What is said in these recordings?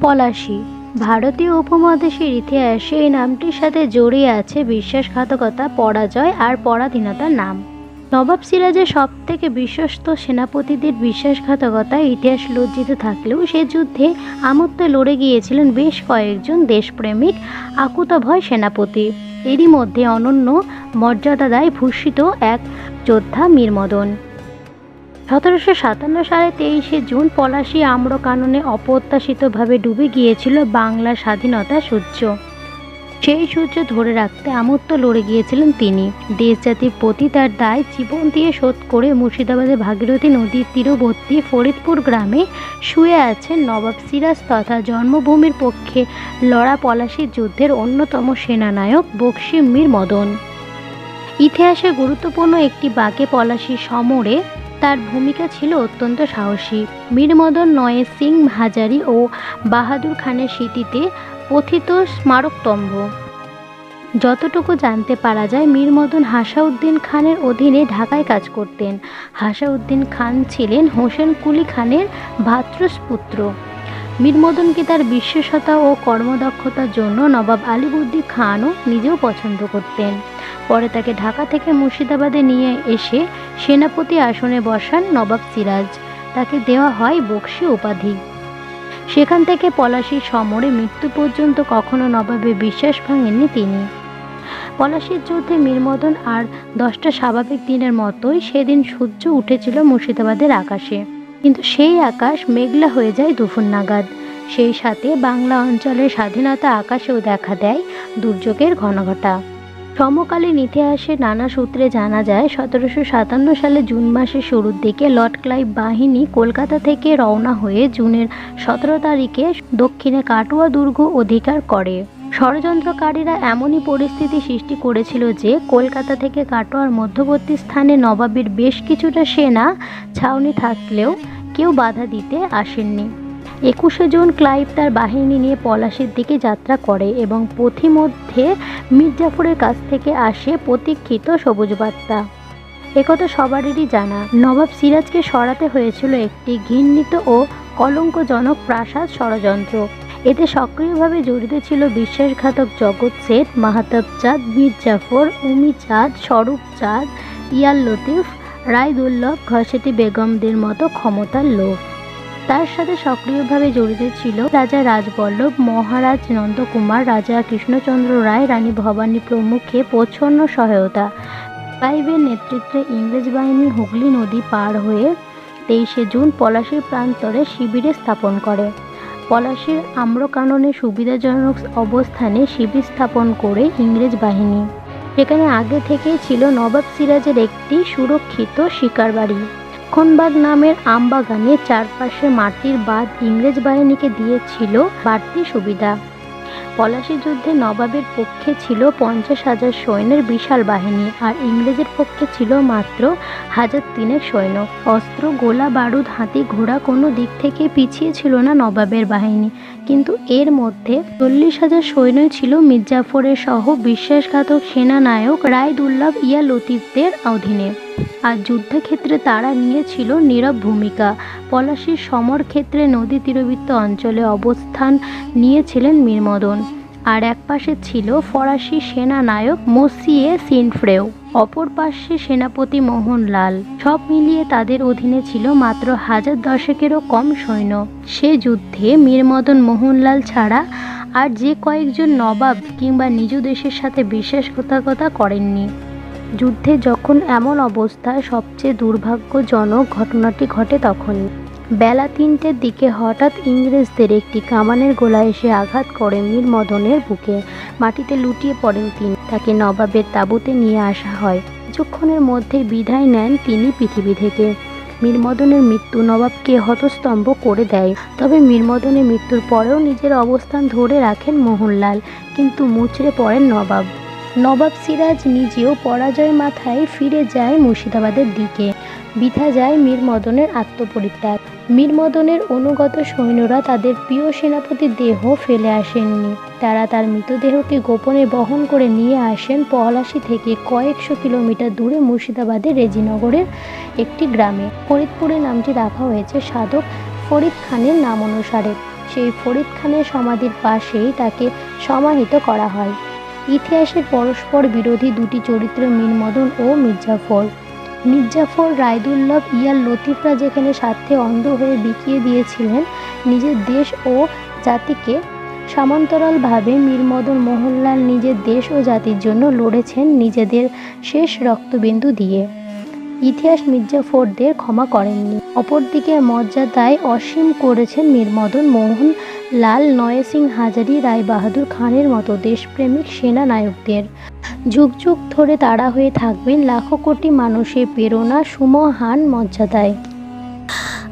পলাশী। ভারতীয় উপমহাদেশের ইতিহাসে এই নামটির সাথে জড়িয়ে আছে বিশ্বাসঘাতকতা, পরাজয় আর পরাধীনতার নাম। নবাব সিরাজের সব থেকে বিশ্বস্ত সেনাপতিদের বিশ্বাসঘাতকতায় ইতিহাস লজ্জিত থাকলেও সে যুদ্ধে আমত্তে লড়ে গিয়েছিলেন বেশ কয়েকজন দেশপ্রেমিক আকুতভয় সেনাপতি। এরই মধ্যে অনন্য মর্যাদায় ভূষিত এক যোদ্ধা মীরমদন। সতেরোশো সাতান্ন সালে তেইশে জুন পলাশী আম্রকাননে অপ্রত্যাশিতভাবে ডুবে গিয়েছিল বাংলার স্বাধীনতা সূর্য। সেই সূর্য ধরে রাখতে আমত্ত লড়ে গিয়েছিলেন তিনি। দেশ জাতির প্রতি তার দায় জীবন দিয়ে শোধ করে মুর্শিদাবাদে ভাগীরথী নদীর তীরবর্তী ফরিদপুর গ্রামে শুয়ে আছেন নবাব সিরাজ তথা জন্মভূমির পক্ষে লড়া পলাশী যুদ্ধের অন্যতম সেনানায়ক বক্সি মীর মদন ইতিহাসে গুরুত্বপূর্ণ একটি বাঘে পলাশী সমরে তার ভূমিকা ছিল অত্যন্ত সাহসী। মীরমদন নয়ে সিং হাজারি ও বাহাদুর খানের স্মৃতিতে পথিত স্মারকতম্ভ। যতটুকু জানতে পারা যায়, মীরমদন হাসাউদ্দিন খানের অধীনে ঢাকায় কাজ করতেন। হাসাউদ্দিন খান ছিলেন হোসেন কুলি খানের ভ্রাতৃপুত্র মীরমদনকে তার বিশ্বসতা ও কর্মদক্ষতার জন্য নবাব আলিবুদ্দি খানও নিজেও পছন্দ করতেন? পরে তাকে ঢাকা থেকে মুর্শিদাবাদে নিয়ে এসে সেনাপতি আসনে বসান নবাব সিরাজ। তাকে দেওয়া হয় বক্সি উপাধি। সেখান থেকে পলাশীর সমরে মৃত্যু পর্যন্ত কখনো নবাবে বিশ্বাস ভাঙেননি তিনি। পলাশীর যুদ্ধে মীরমদন আর দশটা স্বাভাবিক দিনের মতোই সেদিন সূর্য উঠেছিল মুর্শিদাবাদের আকাশে। কিন্তু সেই আকাশ মেঘলা হয়ে যায় দুপুর নাগাদ। সেই সাথে বাংলা অঞ্চলের স্বাধীনতা আকাশেও দেখা দেয় দুর্যোগের ঘনঘটা। সমকালীন ইতিহাসে নানা সূত্রে জানা যায়, সতেরোশো সাতান্ন সালে জুন মাসের শুরুর দিকে লর্ড ক্লাইভ বাহিনী কলকাতা থেকে রওনা হয়ে জুনের সতেরো তারিখে দক্ষিণে কাটোয়া দুর্গ অধিকার করে। ষড়যন্ত্রকারীরা এমনই পরিস্থিতি সৃষ্টি করেছিল যে, কলকাতা থেকে কাটোয়ার মধ্যবর্তী স্থানে নবাবের বেশ কিছুটা সেনা ছাউনি থাকলেও কেউ বাধা দিতে আসেননি। একুশে জুন ক্লাইভ তার বাহিনী নিয়ে পলাশির দিকে যাত্রা করে এবং পথিমধ্যে মির্জাফরের কাছ থেকে আসে প্রতীক্ষিত সবুজ বার্তা একথা সবারই জানা। নবাব সিরাজকে সরাতে হয়েছিল একটি ঘৃণিত ও কলঙ্কজনক প্রাসাদ ষড়যন্ত্র। এতে সক্রিয়ভাবে জড়িত ছিল বিশ্বাসঘাতক জগৎ শেঠ মাহাতাব চাঁদ মীর জাফর উমি চাঁদ স্বরূপ চাঁদ ইয়াল লতিফ রায়দুল্লভ ঘসেটি বেগমদের মতো ক্ষমতার লোক। তার সাথে সক্রিয়ভাবে জড়িত ছিল রাজা রাজবল্লভ, মহারাজ নন্দকুমার, রাজা কৃষ্ণচন্দ্র রায়, রানী ভবানী প্রমুখে প্রচ্ছন্ন সহায়তা। ক্লাইভের নেতৃত্বে ইংরেজ বাহিনী হুগলি নদী পার হয়ে তেইশে জুন পলাশীর প্রান্তরে শিবিরে স্থাপন করে। পলাশীর আম্রকাননে সুবিধাজনক অবস্থানে শিবির স্থাপন করে ইংরেজ বাহিনী। সেখানে আগে থেকেই ছিল নবাব সিরাজের একটি সুরক্ষিত শিকার বাড়ি খনবাগ নামের আমবাগানে চারপাশে মাটির বাঁধ ইংরেজ বাহিনীকে দিয়েছিল বাড়তি সুবিধা। পলাশী যুদ্ধে নবাবের পক্ষে ছিল পঞ্চাশ হাজার সৈন্যের বিশাল বাহিনী আর ইংরেজের পক্ষে ছিল মাত্র হাজার তিনের সৈন্য। অস্ত্র, গোলা, বারুদ, হাতি, ঘোড়া কোনো দিক থেকে পিছিয়ে ছিল না নবাবের বাহিনী। কিন্তু এর মধ্যে চল্লিশ হাজার সৈন্য ছিল মির্জাফরের সহ বিশ্বাসঘাতক সেনানায়ক রায়দুল্লাভ ইয়া লতিফদের অধীনে। আর যুদ্ধক্ষেত্রে তারা নিয়েছিল নীরব ভূমিকা। পলাশীর সমর ক্ষেত্রে নদী তীরবৃত্ত অঞ্চলে অবস্থান নিয়েছিলেন মীরমদন। আর এক পাশে ছিল ফরাসি সেনানায়ক মসিয়ে সিনফ্রেও, অপর পাশে সেনাপতি মোহনলাল। সব মিলিয়ে তাদের অধীনে ছিল মাত্র হাজার দশকেরও কম সৈন্য। সে যুদ্ধে মীরমদন মোহনলাল ছাড়া আর যে কয়েকজন নবাব কিংবা নিজ দেশের সাথে বিশ্বাসঘাতকতা করেননি। যুদ্ধে যখন এমন অবস্থায় সবচেয়ে দুর্ভাগ্যজনক ঘটনাটি ঘটে তখনই বেলা তিনটের দিকে হঠাৎ ইংরেজদের একটি কামানের গোলা এসে আঘাত করে মীর মদনের বুকে। মাটিতে লুটিয়ে পড়েন তিনি। তাকে নবাবের তাঁবুতে নিয়ে আসা হয়। কিছুক্ষণের মধ্যে বিদায় নেন তিনি পৃথিবী থেকে। মীরমদনের মৃত্যু নবাবকে হতস্তম্ভ করে দেয়। তবে মীরমদনের মৃত্যুর পরেও নিজের অবস্থান ধরে রাখেন মোহনলাল, কিন্তু মুচড়ে পড়েন নবাব। নবাব সিরাজ নিজেও পরাজয় মাথায় ফিরে যায় মুর্শিদাবাদের দিকে। বৃথা যায় মীর মদনের আত্মপরিত্যাগ। মীর মদনের অনুগত সৈন্যরা তাদের প্রিয় সেনাপতির দেহ ফেলে আসেননি। তারা তার মৃতদেহকে গোপনে বহন করে নিয়ে আসেন পলাশী থেকে কয়েকশো কিলোমিটার দূরে মুর্শিদাবাদের রেজিনগরের একটি গ্রামে। ফরিদপুরে নামটি রাখা হয়েছে সাধক ফরিদ খানের নাম অনুসারে। সেই ফরিদ খানের সমাধির পাশেই তাকে সমাহিত করা হয়। ইতিহাসের পরস্পর বিরোধী দুটি চরিত্র মীরমদন ও মির্জাফর। মির্জাফর রায়দুল্লভ ইয়ার লতিফরা যেখানে স্বার্থে অন্ধ হয়ে বিকিয়ে দিয়েছিলেন নিজের দেশ ও জাতিকে, সমান্তরালভাবে মীরমদন মোহনলাল নিজের দেশ ও জাতির জন্য লড়েছেন নিজেদের শেষ রক্তবিন্দু দিয়ে। ইতিহাস মির্জাফরদের ক্ষমা করেননি। অপরদিকে মর্যাদায় অসীম করেছেন মীরমদন মোহন লাল নয় সিং হাজারি রায় বাহাদুর খানের মতো দেশপ্রেমিক সেনা নায়কদের যুগ যুগ ধরে তারা হয়ে থাকবেন লাখো কোটি মানুষের প্রেরণা, সুমহান মর্যাদায়।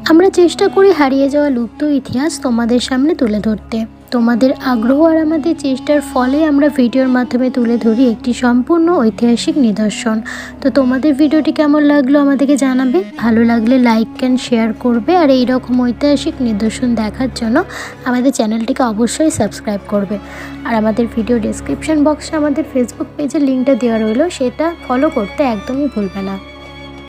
আমরা চেষ্টা করি হারিয়ে যাওয়া লুপ্ত ইতিহাস তোমাদের সামনে তুলে ধরতে। তোমাদের আগ্রহ আর আমাদের চেষ্টার ফলে আমরা ভিডিওর মাধ্যমে তুলে ধরি একটি সম্পূর্ণ ঐতিহাসিক নিদর্শন। তো তোমাদের ভিডিওটি কেমন লাগল আমাদেরকে জানাবে? ভালো লাগলে লাইক অ্যান্ড শেয়ার করবে আর এই রকম ঐতিহাসিক নিদর্শন দেখার জন্য আমাদের চ্যানেলটিকে অবশ্যই সাবস্ক্রাইব করবে। আর আমাদের ভিডিও ডেসক্রিপশন বক্সে আমাদের ফেসবুক পেজের লিঙ্কটা দেওয়া রইল, সেটা ফলো করতে একদমই ভুলবে না।